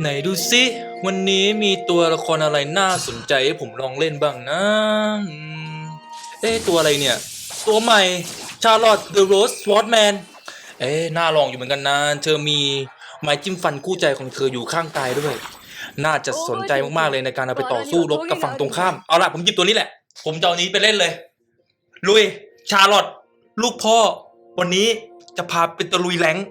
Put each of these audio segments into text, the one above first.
ไหนดูสิวันนี้มีตัวละครอะไรน่าสนใจให้ผมลองเล่นบ้างนะอืมเอ๊ะตัวอะไรเนี่ย ตัวใหม่ชาร์ลอตเดอะโรสวอตแมนเอ๊ะน่าลองอยู่เหมือนกันนะเธอมีไม้จิ้มฟันคู่ใจของเธออยู่ข้างกายด้วย น่าจะสนใจมากๆเลยในการเอาไปต่อสู้รบกับฝั่งตรงข้าม เอาล่ะผมหยิบตัวนี้แหละ ผมจะเอานี้ไปเล่นเลย ลุย ชาร์ลอตลูกพ่อ วันนี้จะพาเป็นตะลุยแรงค์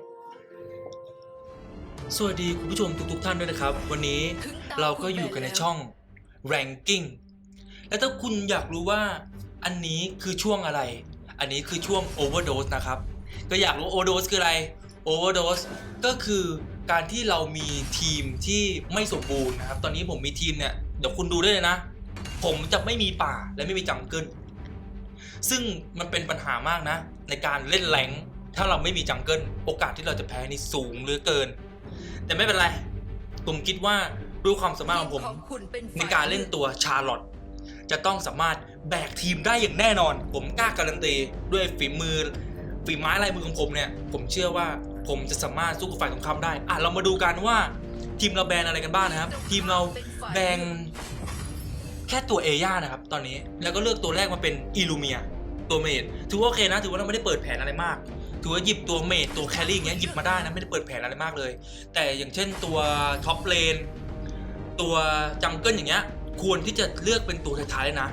สวัสดีคุณผู้ชมทุกๆท่านด้วยนะครับ วันนี้เราก็อยู่กันในช่อง ranking และถ้าคุณอยากรู้ว่าอันนี้คือช่วงอะไร อันนี้คือช่วง overdose นะครับ ก็อยากรู้ overdose คืออะไร overdose ก็คือการที่เรามีทีมที่ไม่สมบูรณ์นะครับ ตอนนี้ผมมีทีมเนี่ย เดี๋ยวคุณดูได้เลยนะ ผมจะไม่มีป่าและไม่มีจังเกิลซึ่งมันเป็นปัญหามากนะ ในการเล่นแรงถ้าเราไม่มีจังเกิลโอกาสที่เราจะแพ้นี่สูงเหลือเกิน แต่ไม่เป็นไร ผมคิดว่าด้วยความสามารถของผม ในการเล่นตัวชาร์ลอตจะต้องสามารถแบกทีมได้อย่างแน่นอน ผมกล้าการันตีด้วยฝีมือ ฝีไม้ลายมือของผมเนี่ย ผมเชื่อว่าผมจะสามารถสู้กับฝ่ายตรงข้ามได้ อะเรามาดูกันว่าทีมเราแบนอะไรกันบ้างนะครับ ทีมเราแบนแค่ตัวเอย่านะครับ ตอนนี้แล้วก็เลือกตัวแรกมาเป็นอิลูเมียตัวเมดถือว่าโอเคนะ ถือว่าเราไม่ได้เปิดแผนอะไรมาก ถือว่าหยิบตัวเมดตัวแครี่อย่างเงี้ยหยิบมาได้นะไม่ได้เปิดแผนอะไรมากเลย แต่อย่างเช่นตัวท็อปเลนตัวจังเกิลอย่างเงี้ยควรที่จะเลือกเป็นตัวท้ายๆเลยนะ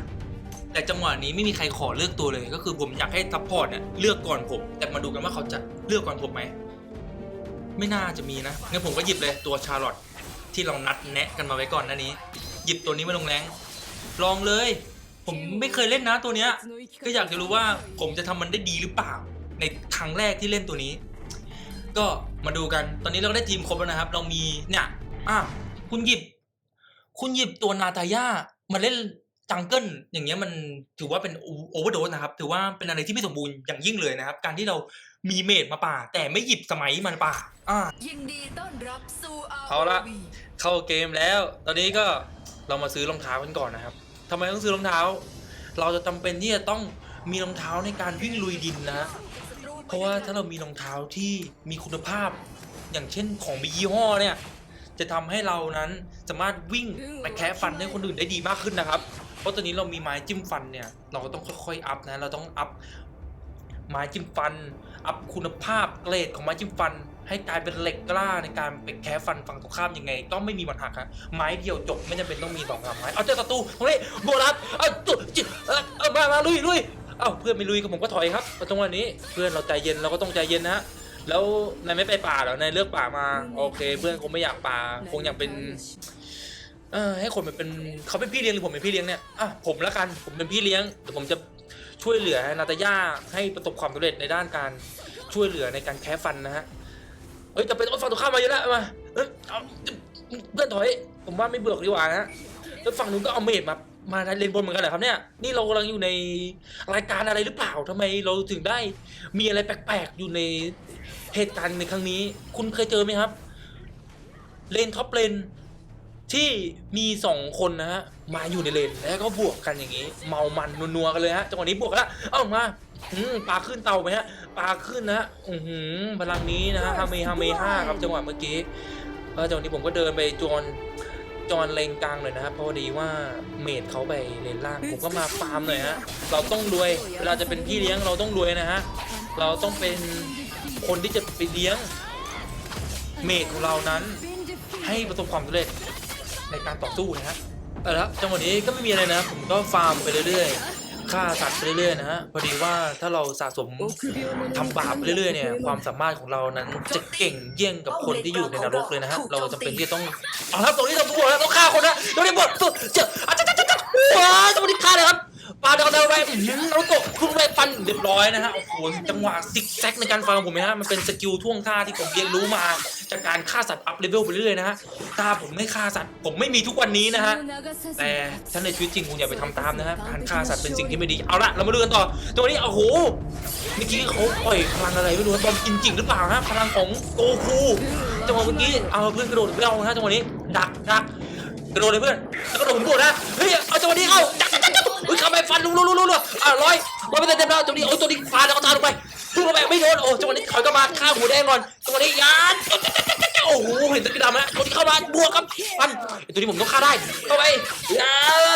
แต่จังหวะนี้ไม่มีใครขอเลือกตัวเลย ก็คือผมอยากให้ซัพพอร์ตเนี่ยเลือกก่อนผม แต่มาดูกันว่าเขาจะเลือกก่อนผมไหมไม่น่าจะมีนะงั้นผมก็หยิบเลยตัวชาร์ลอตที่เรานัดแนะกันมาไว้ก่อนหน้านี้ หยิบตัวนี้มาลงแรงลองเลย ผมไม่เคยเล่นนะตัวเนี้ยก็อยากจะรู้ว่าผมจะทำมันได้ดีหรือเปล่า ในครั้งแรกที่เล่นตัวนี้ ก็มาดูกันตอนนี้เราก็ได้ทีมครบแล้วนะครับ เรามีเนี่ยอะคุณหยิบ คุณหยิบตัวนาตาย่ามาเล่นจังเกิลอย่างเงี้ยมันถือว่าเป็นโอเวอร์โดสนะครับ ถือว่าเป็นอะไรที่ไม่สมบูรณ์อย่างยิ่งเลยนะครับ การที่เรามีเมดมาป่า แต่ไม่หยิบสมัยมันป่าอะยินดีต้อนรับสู่เอาละเข้าเกมแล้ว ตอนนี้ก็เรามาซื้อรองเท้ากันก่อนนะครับทำไมต้องซื้อรองเท้า เราจะจำเป็นที่จะต้องมีรองเท้าในการวิ่งลุยดินนะเพ ราะว่าถ้าเรามีรองเท้าที่มีคุณภาพ อย่างเช่นของมียี่ห้อเนี่ย จะทำให้เรานั้นสามารถวิ่งไปแคะฟันให้คนอื่นได้ดีมากขึ้นนะครับ เพราะตอนนี้เรามีไม้จิ้มฟันเนี่ย เราก็ต้องค่อยๆอัพนะ เราต้องอัพไม้จิ้มฟัน อัพคุณภาพเกรดของไม้จิ้มฟัน ให้กลายเป็นเหล็กกล้าในการไปแคะฟันฝั่งตรงข้ามยังไง ก็ไม่มีวันหักครับไม้เดียวจบไม่จำเป็นต้องมีสองสามไม้ เอาเจอศัตรูตรงนี้โบลัสเอาจุจิเออเอามามาลุยลุยเอ้าเพื่อนไม่ลุยก็ผมก็ถอยครับตรงวันนี้เพื่อนเราใจเย็นเราก็ต้องใจเย็นนะฮะแล้วนายไม่ไปป่าเหรอนายเลือกป่ามาโอเค เพื่อนคงไม่อยากป่าคงอยากเป็น เออให้คนมันเป็นเขาเป็นพี่เลี้ยงหรือผมเป็นพี่เลี้ยงเนี่ยอะผมละกันผมเป็นพี่เลี้ยงแต่ผมจะช่วยเหลือนาตาย่าให้ประสบความสำเร็จในด้านการช่วยเหลือในการแคะฟันนะฮะเอ้ยจะเป็นโอ้ยฝั่งตรงข้ามมาเยอะแล้วมาเอ้ยเอาเพื่อนถอย ผมว่าไม่เบื่อดีกว่านะฮะแล้วฝั่งนู้นก็เอาเมดมา มาเลนบนเหมือนกันเหรอครับเนี่ย นี่เรากำลังอยู่ในรายการอะไรหรือเปล่าทำไมเราถึงได้มีอะไรแปลกๆอยู่ในเหตุการณ์ในครั้งนี้ คุณเคยเจอไหมครับ เลนท็อปเลนที่มีสองคนนะฮะมาอยู่ในเลนแล้วก็บวกกันอย่างนี้ เมามันนัวๆกันเลยฮะจังหวะนี้บวกกันแล้วเอ้ามาอืมปลาขึ้นเตาไหมฮะปลาขึ้นนะฮะอือหือพลังนี้นะฮะฮาเมฮาเมห้าครับจังหวะเมื่อกี้เออจังหวะนี้ผมก็เดินไปจอน จอนเลนกลางเลยนะครับเพราะดีว่าเมดเขาไปเลนล่างผมก็มาฟาร์มหน่อยฮะเราต้องรวยเวลาจะเป็นพี่เลี้ยงเราต้องรวยนะฮะเราต้องเป็นคนที่จะไปเลี้ยงเมดของเรานั้น ให้ประสบความสำเร็จในการต่อสู้นะฮะเอาละครับจังหวะนี้ก็ไม่มีอะไรนะผมก็ฟาร์มไปเรื่อยๆ ฆ่าสัตว์ไปเรื่อยๆนะฮะพอดีว่าถ้าเราสะสมทำบาปไปเรื่อยๆเนี่ยความสามารถของเรานั้นจะเก่งเยี่ยงกับคนที่อยู่ในนรกเลยนะฮะเราจำเป็นที่จะต้องเอาละครับตรงนี้เราบวกแล้วต้องฆ่าคนนะตรงนี้บวกสุดเจ้าอาจจะจะจะว้าตรงนี้ฆ่าเลยครับ ปาดาวดาวไปอื้อหือเราตกคุณไปฟันเรียบร้อยนะฮะโอ้โหจังหวะซิกแซกในการฟังของผมนะฮะมันเป็นสกิลท่วงท่าที่ผมเรียนรู้มาจากการฆ่าสัตว์อัพเลเวลไปเรื่อยนะฮะถ้าผมไม่ฆ่าสัตว์ผมไม่มีทุกวันนี้นะฮะแต่ถ้าในชีวิตจริงคุณอย่าไปทำตามนะฮะการฆ่าสัตว์เป็นสิ่งที่ไม่ดีเอาละเรามาดูกันต่อตัวนี้โอ้โหเมื่อกี้เขาปล่อยพลังอะไรไม่รู้บอมกินจริงหรือเปล่าฮะพลังของโกคูจังหวะเมื่อกี้เอาเพื่อนกระโดดไม่เอานะฮะจังหวะนี้ดักดัก กระโดดเลยเพื่อนแล้วกระโดดผมบวกนะ เฮ้ย เอาจังหวะนี้เอาจักจักจักจักเฮ้ยเข้าไปฟันลุลุลุลุลุอะร้อยร้อยไปเต็มแล้วจังหวะนี้โอ้ยตัวนี้ฟาดแล้วก็ตาลงไปพุ่งลงไปไม่โดน โอ้จังหวะนี้ถอยกลับมาฆ่าหัวแดงก่อนจังหวะนี้ยานโอ้โห เห็นสกิลดำแล้วตัวที่เข้ามาบวกครับฟันไอ้ตัวนี้ผมต้องฆ่าได้ เข้าไปอย่า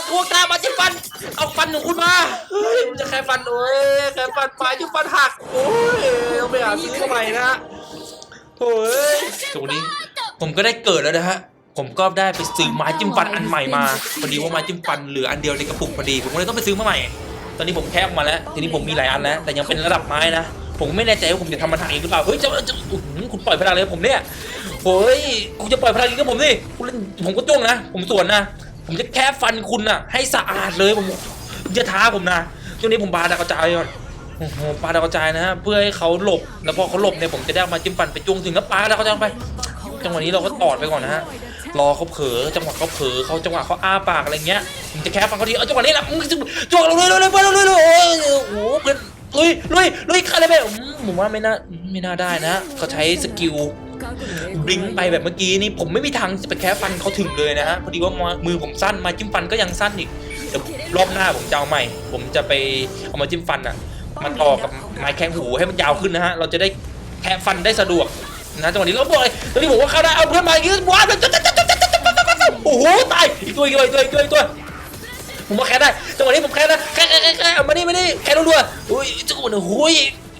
ทวงตามาจิ้มฟัน เอาฟันของคุณมา เฮ้ยมันจะแค่ฟันโอ้ยแค่ฟันปลายจิ้มฟันหัก โอ้ยต้องไปหาซื้อเข้าใหม่นะโอ้ยตัวนี้ผมก็ได้เกิดแล้วนะฮะ ผมก็ได้ไปซื้อไม้จิ้มฟันอันใหม่มาพอดีว่าไม้จิ้มฟันเหลืออันเดียวในกระปุกพอดี ผมก็เลยต้องไปซื้อมาใหม่ ตอนนี้ผมแคปมาแล้ว ทีนี้ผมมีหลายอันแล้ว แต่ยังเป็นระดับไม้นะ ผมไม่แน่ใจว่าผมจะทำมันทางเองหรือเปล่า เฮ้ยจะจะอื้อหือคุณปล่อยพลังเลยกับผมเนี่ยเฮ้ยคุณจะปล่อยพลังนี้กับผมสิคุณเล่นผมก็จ้วงนะ ผมสวนนะ ผมจะแค่ฟันคุณน่ะ ให้สะอาดเลยผมคุณจะท้าผมนะช่วงนี้ผมปาดาวกระจายก่อนโอ้โหปาดาวกระจายนะฮะเพื่อให้เขาหลบ แล้วพอเขาหลบเนี่ยผมจะได้เอามาจิ้มฟันไปจ้วงถึงแล้วปาดาวกระจายลงไป จังหวะนี้เราก็ตอดไปก่อนนะฮะ รอเขาเผลอจังหวะเขาเผลอเขาจังหวะเขาอ้าปากอะไรเงี้ยผมจะแคปฟังเขาทีเอาจังหวะนี้แหละมึงจ้วงเราเลยเลยเลยเลยเลยเลยโอ้โหเพื่อนลุยลุยลุยอะไรไปผมว่าไม่น่าไม่น่าได้นะเขาใช้สกิลบลิงไปแบบเมื่อกี้นี่ผมไม่มีทางจะไปแคปฟันเขาถึงเลยนะฮะพอดีว่ามือผมสั้นมาจิ้มฟันก็ยังสั้นอีกเดี๋ยวรอบหน้าผมจะเอาใหม่ ผมจะไปเอามาจิ้มฟันอะมาต่อกับไม้แข้งหูให้มันยาวขึ้นนะฮะเราจะได้แคะฟันได้สะดวกนะจังหวะนี้เราบอกเลยตอนนี้ผมว่าเข้าได้เอาเพื่อนมาอีกทีว้าว โอ้โหตายอีกตัวอีกตัวอีกตัวอีกตัวอีกตัวผมว่าแค่ได้จังหวะนี้ผมแค่ได้แค่แค่แค่แค่เอามานี่มานี่แค่รัวๆอุ้ยจังหวะนี้โอ้ย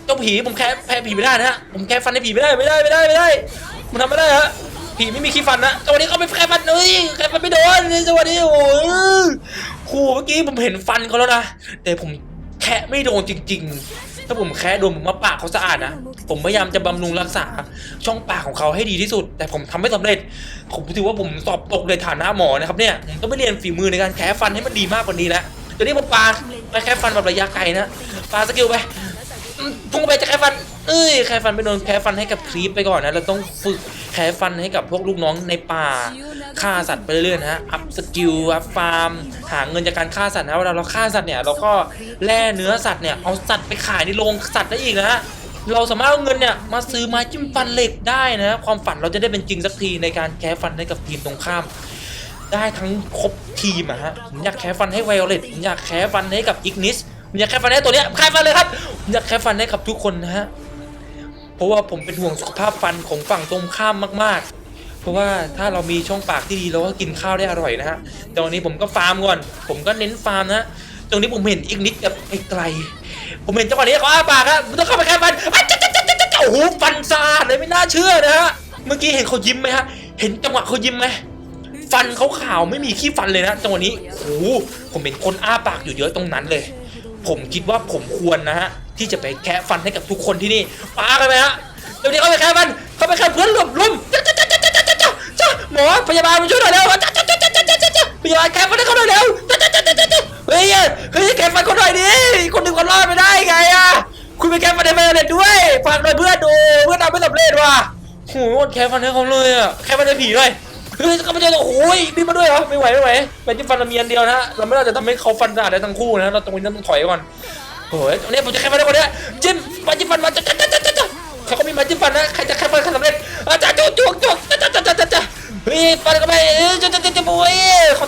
เจ้าผีผมแค่แพ้ผีไม่ได้นะฮะผมแค่ฟันให้ผีไม่ได้ไม่ได้ไม่ได้ไม่ได้มันทำไม่ได้ฮะผีไม่มีขี้ฟันนะจังหวะนี้เขาไปแค่ฟันเอ้ยแค่ฟันไม่โดนจังหวะนี้โอ้ยโหเมื่อกี้ผมเห็นฟันเขาแล้วนะแต่ผมแค่ไม่โดนจริง ๆ ถ้าผมแค่โดนผมมาปากเขาสะอาดนะ ผมพยายามจะบำรุงรักษาช่องปากของเขาให้ดีที่สุด แต่ผมทำไม่สำเร็จ ผมถือว่าผมสอบตกในฐานะหมอนะครับเนี่ยผมต้องไปเรียนฝีมือในการแคะฟันให้มันดีมากกว่านี้แล้วเดี๋ยวนี้ผมปาไปแคะฟันแบบระยะไกลนะปาสกิลไปพุ่งไปจะแคะฟัน เอ้ยแคะฟันไปโดนแคะฟันให้กับครีปไปก่อนนะเราต้องฝึกแคะฟันให้กับพวกลูกน้องในป่า ฆ่าสัตว์ไปเรื่อยๆนะฮะ อัพสกิล อัพฟาร์ม หาเงินจากการฆ่าสัตว์นะเวลาเราฆ่าสัตว์เนี่ยเราก็แล่เนื้อสัตว์เนี่ย เอาสัตว์ไปขายในโรงสัตว์ได้อีกนะฮะ เราสามารถเอาเงินเนี่ยมาซื้อไม้จิ้มฟันเหล็กได้นะ ความฝันเราจะได้เป็นจริงสักทีในการแก้ฟันให้กับทีมตรงข้าม ได้ทั้งครบทีมอะฮะ ผมอยากแค่ฟันให้ไวโอเลตผมอยากแค่ฟันให้กับอิกนิสผมอยากแค่ฟันให้ตัวเนี้ยแค่ฟันเลยครับผมอยากแค่ฟันให้กับทุกคนนะฮะ เพราะว่าผมเป็นห่วงสุขภาพฟันของฝั่งตรงข้ามมาก ๆ ราะว่าถ้าเรามีช่องปากที่ดีเราก็กินข้าวได้อร่อยนะฮะแต่วันนี้ผมก็ฟาร์มก่อน ผมก็เน้นฟาร์มนะตรงนี้ผมเห็นอีกนิดแบบไกล ผมเห็นจังหวะนี้เขาอ้าปากครับต้องเข้าไปแค่ฟันโอ้โหฟันสะอาดเลยไม่น่าเชื่อนะฮะเมื่อกี้เห็นเขายิ้มไหมฮะเห็นจังหวะเขายิ้มไหมฟันเขาขาวไม่มีขี้ฟันเลยนะจังหวะนี้โอ้โหผมเห็นคนอ้าปากอยู่เยอะตรงนั้นเลย ผมคิดว่าผมควรนะฮะที่จะไปแคะฟันให้กับทุกคนที่นี่ปากันไหมฮะเดี๋ยวนี้เขาไปแคะฟันเขาไปแคะเพื่อนหลบลุม หมอพยาบาลมาช่วยหน่อยเร็วจ้าจ้าจ้าจ้าจ้าจ้าพยาบาลแคะฟันให้เขาหน่อยเร็วจ้าจ้าจ้าจ้าจ้าเฮ้ยเฮ้ยแคะฟันเขาหน่อยดิคนหนึ่งคนรอดไม่ได้ไงอะคุณไปแคะฟันให้แม่เลยด้วยฝากหน่อยเพื่อนดูเพื่อนทำไม่สำเร็จว่ะโหแคะฟันให้เขาเลยอะแคะฟันให้ผีด้วยเฮ้ยเขาไม่ใช่โอ้ยมีมาด้วยเหรอไม่ไหวไม่ไหวเป็นที่ฟันเรามีอันเดียวนะเราไม่น่าจะทำให้เขาฟันสะอาดได้ทั้งคู่นะเราตรงนี้ต้องถอยก่อนโอ้ยตรงนี้ผมจะแค่ฟันได้คนเนี้ยจิ้มมาจิ้มฟันมาจ้าจ้าจ้าจ้า เฮ้ยฟันก็ไม่จ้าจ้าจ้าจ้าโอ้ยเขา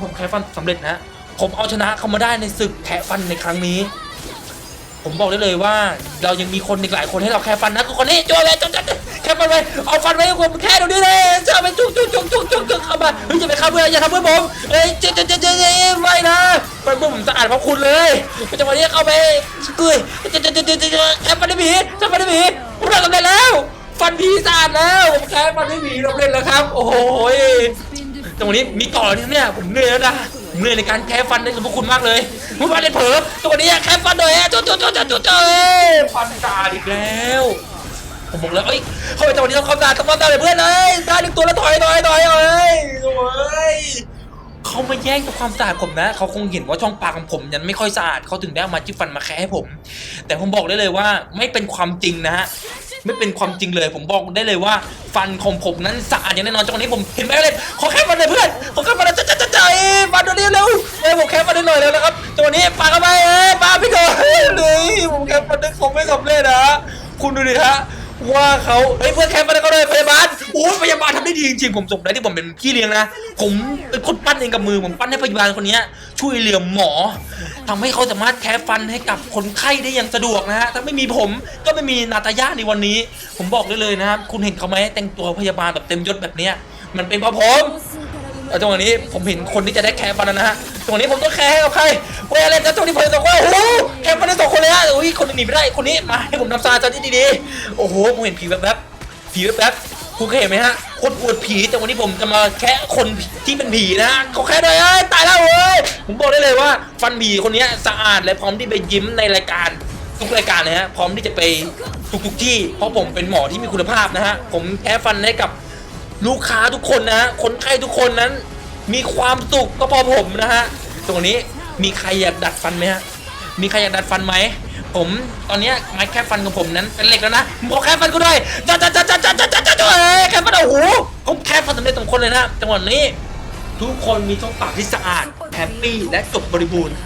ผมแค่ฟันสำเร็จนะ ผมเอาชนะเขามาได้ในศึกแคะฟันในครั้งนี้ ผมบอกได้เลยว่า เรายังมีคนอีกหลายคนให้เราแค่ฟันนะคนนี้จ้วเลยจ้วจ้วจ้วแค่ฟันไว้เอาฟันไว้ผมแค่ตรงนี้เลยจะเอาไปจุกจุกจุกจุกจุกจุกเข้ามาเฮ้ยอย่าไปฆ่าเพื่อนอย่าทำเพื่อนผมเฮ้ยเจ๊เจ๊เจ๊เจ๊เจ๊ไม่นะมันผมสะอาดเพราะคุณเลยจังหวะนี้เข้าไปเกยเจ๊เจ๊เจ๊เจ๊เจ๊แค่ฟันได้ผีแค่ฟันได้ผีผมทำสำเร็จแล้ว ฟันผีสาดแล้วผมแค่ฟันได้ผีสำเร็จแล้วครับ โอ้โหจังวะนี้มีต่อนี่เนี่ยผมเหนื่อยแล้วนะเหนื่อยในการแค่ฟันได้ขอบพระคุณมากเลยผมฟันได้เผลอตัวนี้แค่ฟันเลยจุ๊จุ๊จุ๊จุ๊จุ๊จุ๊ฟันสะอาดอีกแล้วผมบอกเลยเอ้ยเข้าไปจังหวะนี้ต้องเข้าตาต้องเข้าตาเลยเพื่อนเอ้ยได้หนึ่งตัวแล้วถอยถอยถอยเอ้ยโอ้ยเขามาแย่งกับความสะอาดผมนะ เขาคงเห็นว่าช่องปากของผมยังไม่ค่อยสะอาดเขาถึงได้มาจิ้มฟันมาแคะให้ผม แต่ผมบอกได้เลยว่าไม่เป็นความจริงนะฮะ ไม่เป็นความจริงเลย ผมบอกได้เลยว่า ฟันของผมนั้นสะอาดอย่างแน่นอนจังหวะนี้ผมเห็นไหมเลยขอแค่ฟันเลยเพื่อนขอแค่ฟันเลยจ้าจ้าจ้าจ้าเอ้ยฟันตัวนี้เร็วเอ้ยผมแค่ฟันได้หน่อยแล้วนะครับจังหวะนี้ปาเข้าไปเอ้ยปาพี่โดนเลยผมแค่ฟันได้คงไม่สำเร็จนะคุณดูดิฮะ ว่าเขาเฮ้ยเพื่อนแคปมาแล้วก็เลยพยาบาลโอ้ยพยาบาลทำได้ดีจริงๆผมสมได้ที่ผมเป็นพี่เลี้ยงนะผมเป็นคนปั้นเองกับมือผมปั้นให้พยาบาลคนนี้ช่วยเหลือหมอทำให้เขาสามารถแคฟันให้กับคนไข้ได้อย่างสะดวกนะฮะถ้าไม่มีผมก็ไม่มีนาตาญาในวันนี้ ผมบอกได้เลยนะครับคุณเห็นเขาไหมแต่งตัวพยาบาลแบบเต็มยศแบบเนี้ยมันเป็นเพราะผม แล้วจังหวะนี้ผมเห็นคนที่จะได้แคร์แล้วนะฮะจังหวะนี้ผมต้องแคร์ให้กับใครเว้ยอะไรแล้วจังหวะนี้ผมสองคนโอ้โหแคร์ฟันได้สองคนเลยฮะอุ้ยคนหนีไม่ได้คนนี้มาให้ผมทำซาจันที่ดีๆโอ้โหผมเห็นผีแวบๆผีแวบๆคุณเคยเห็นไหมฮะคนอวดผีแต่วันนี้ผมจะมาแค่คนที่เป็นผีนะเขาแค่ด้วยเอ้ยตายแล้วเว้ยผมบอกได้เลยว่า ฟันผีคนนี้สะอาดและพร้อมที่ไปยิ้มในรายการทุกรายการเลยฮะพร้อมที่จะไปทุกๆที่ เพราะผมเป็นหมอที่มีคุณภาพนะฮะผมแค่ฟันให้กับ ลูกค้าทุกคนนะฮะคนไข้ทุกคนนั้น มีความสุขก็พอผมนะฮะตรงนี้มีใครอยากดัดฟันไหมฮะมีใครอยากดัดฟันไหมผมตอนนี้ไม้แค่ฟันของผมนั้นเป็นเหล็กแล้วนะผมขอแค่ฟันกูด้จ้าจ้าจ้าจ้าจ้าจ้าจ้าจ้าจ้าเอ้ยแค่ฟันโอ้โหผมแค่ฟันสำเร็จสองคนเลยนะจังหวะนี้ ทุกคนมีช่องปากที่สะอาดแฮปปี้และจบบริบูรณ์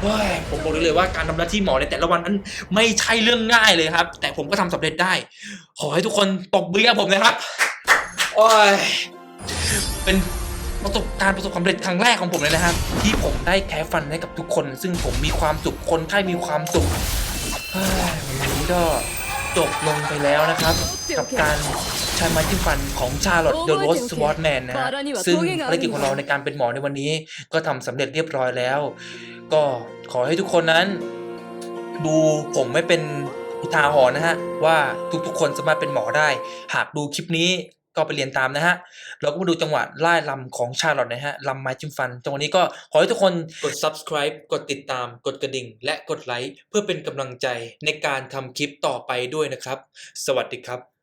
เฮ้ยผมบอกเลยว่าการทำหน้าที่หมอในแต่ละวันนั้นไม่ใช่เรื่องง่ายเลยครับ แต่ผมก็ทำสำเร็จได้ ขอให้ทุกคนตบมือให้กับผมนะครับ โอ้ย เป็นประสบการณ์ประสบความสำเร็จครั้งแรกของผมเลยนะครับ ที่ผมได้แค่ฟันให้กับทุกคน ซึ่งผมมีความสุขคนไข้มีความสุขเฮ้ยวันนี้ก็จบลงไปแล้วนะครับ กับการใช้ไม้จิ้มฟันของชาร์ลอตเดอะโรสสวอตแมนนะฮะซึ่งภารกิจของเราในการเป็นหมอในวันนี้ ก็ทำสำเร็จเรียบร้อยแล้ว ก็ขอให้ทุกคนนั้น ดูผมไม่เป็นอุทาหรณ์นะฮะ ว่าทุกๆคนสามารถเป็นหมอได้ หากดูคลิปนี้ ก็ไปเรียนตามนะฮะ เราก็มาดูจังหวะไล่ลำของชาลอตนะฮะลำไม้จิ้มฟัน จังหวะนี้ก็ขอให้ทุกคนกด subscribe กดติดตาม กดกระดิ่ง และกดไลค์เพื่อเป็นกำลังใจในการทำคลิปต่อไปด้วยนะครับ สวัสดีครับ